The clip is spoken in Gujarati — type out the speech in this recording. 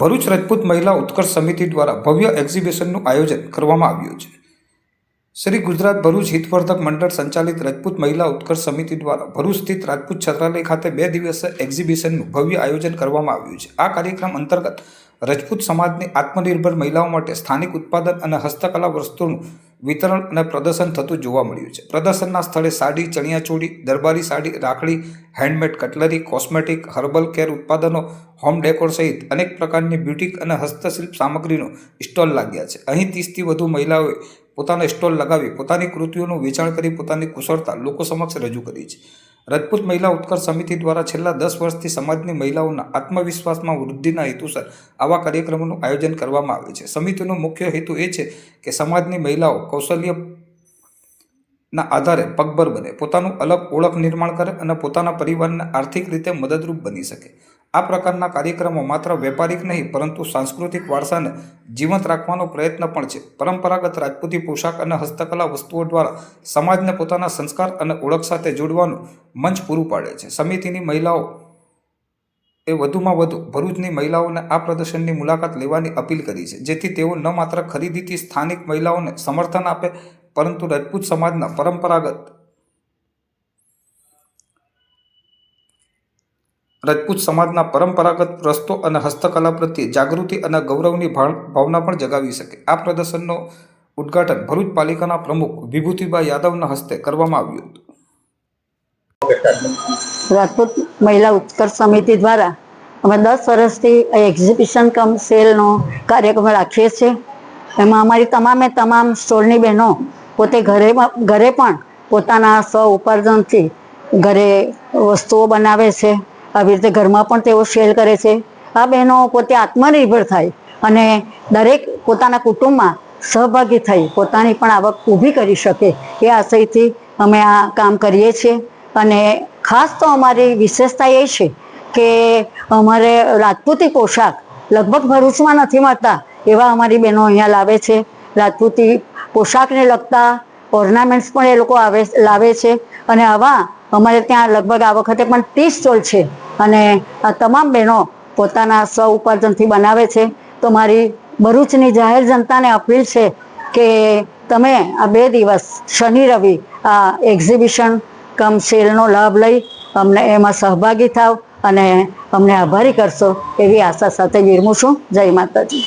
ભરૂચ રાજપૂત મહિલા ઉત્કર્ષ સમિતિ દ્વારા ભવ્ય એક્ઝિબિશનનું આયોજન કરવામાં આવ્યું છે. શ્રી ગુજરાત ભરૂચ હિતવર્ધક મંડળ સંચાલિત રાજપૂત મહિલા ઉત્કર્ષ સમિતિ દ્વારા ભરૂચ સ્થિત રાજપૂત છત્રાલય ખાતે બે દિવસીય એક્ઝિબિશનનું ભવ્ય આયોજન કરવામાં આવ્યું છે. આ કાર્યક્રમ અંતર્ગત રજપૂત સમાજની આત્મનિર્ભર મહિલાઓ માટે સ્થાનિક ઉત્પાદન અને હસ્તકલા વસ્તુઓનું વિતરણ અને પ્રદર્શન થતું જોવા મળ્યું છે. પ્રદર્શનના સ્થળે સાડી, ચણિયાચોળી, દરબારી સાડી, રાખડી handmade cutlery cosmetic herbal care ઉત્પાદનો હોમ ડેકોર સહિત અનેક પ્રકારની બ્યુટિક અને હસ્તશિલ્પ સામગ્રીનો સ્ટોલ લાગ્યા છે. અહીં ત્રીસથી વધુ મહિલાઓએ પોતાનો સ્ટોલ લગાવી પોતાની કૃતિઓનું વેચાણ કરી પોતાની કુશળતા લોકો સમક્ષ રજૂ કરી છે. રાજપૂત મહિલા ઉત્કર્ષ સમિતિ દ્વારા છેલ્લા દસ વર્ષથી સમાજની મહિલાઓના આત્મવિશ્વાસમાં વૃદ્ધિના હેતુસર આવા કાર્યક્રમોનું આયોજન કરવામાં આવે છે. સમિતિનો મુખ્ય હેતુ એ છે કે સમાજની મહિલાઓ કૌશલ્ય ના આધારે પગભર બને, પોતાનું અલગ ઓળખ નિર્માણ કરે અને પોતાના પરિવારને આર્થિક રીતે મદદરૂપ બની શકે. આ પ્રકારના કાર્યક્રમો માત્ર વેપારિક નહીં, પરંતુ સાંસ્કૃતિક વારસાને જીવંત રાખવાનો પ્રયત્ન પણ છે. પરંપરાગત રાજપૂતી પોશાક અને હસ્તકલા વસ્તુઓ દ્વારા સમાજને પોતાના સંસ્કાર અને ઓળખ સાથે જોડવાનું મંચ પૂરું પાડે છે. સમિતિની મહિલાઓ એ વધુમાં વધુ ભરૂચની મહિલાઓને આ પ્રદર્શનની મુલાકાત લેવાની અપીલ કરી છે. જેથી તેઓ ન માત્ર ખરીદીથી સ્થાનિક મહિલાઓને સમર્થન આપે, પરંતુ રાજપૂત સમાજના પરંપરાગત રાજપૂત સમાજના પરંપરાગત રસ્તો અને હસ્તકલા પ્રત્યે જાગૃતિ અને ગૌરવની ભાવ- ભાવના પણ જગાવી શકે. આ પ્રદર્શનનો ઉદ્ઘાટન ભરૂચ પાલિકાના પ્રમુખ વિભૂતિબા યાદવના હસ્તે કરવામાં આવ્યું હતું. રાજપૂત મહિલા ઉત્કર્ષ સમિતિ દ્વારા અમે દસ વર્ષથી એક્ઝિબિશન કમ સેલનો કાર્યક્રમ રાખીએ છીએ. એમાં અમારી તમામે તમામ સ્ટોરની બહેનો પોતે ઘરે ઘરે પણ પોતાના સ્વ ઉપાર્જનથી ઘરે વસ્તુઓ બનાવે છે. આવી રીતે ઘરમાં પણ તેઓ સેલ કરે છે. આ બહેનો પોતે આત્મનિર્ભર થાય અને દરેક પોતાના કુટુંબમાં સહભાગી થઈ પોતાની પણ આવક ઊભી કરી શકે એ આશયથી અમે આ કામ કરીએ છીએ. અને ખાસ તો અમારી વિશેષતા એ છે કે અમારે રાજપૂતી પોશાક લગભગ ભરૂચમાં નથી મળતા એવા અમારી બહેનો અહીંયા લાવે છે. રાજપૂતી પોશાકને લગતા ઓર્નામેન્ટ્સ પણ એ લોકો આવે, લાવે છે. અને આવા અમારે ત્યાં લગભગ આ વખતે પણ ત્રીસ સ્ટોલ છે. અને આ તમામ બહેનો પોતાના સ્વ ઉપાર્જનથી બનાવે છે. તો મારી ભરૂચની જાહેર જનતાને અપીલ છે કે તમે આ બે દિવસ શનિ રવિ આ એક્ઝિબિશન કમ સેલનો લાભ લઈ અમને એમાં સહભાગી થાવ અને અમને આભારી કરશો એવી આશા સાથે વિરમું છું. જય માતાજી.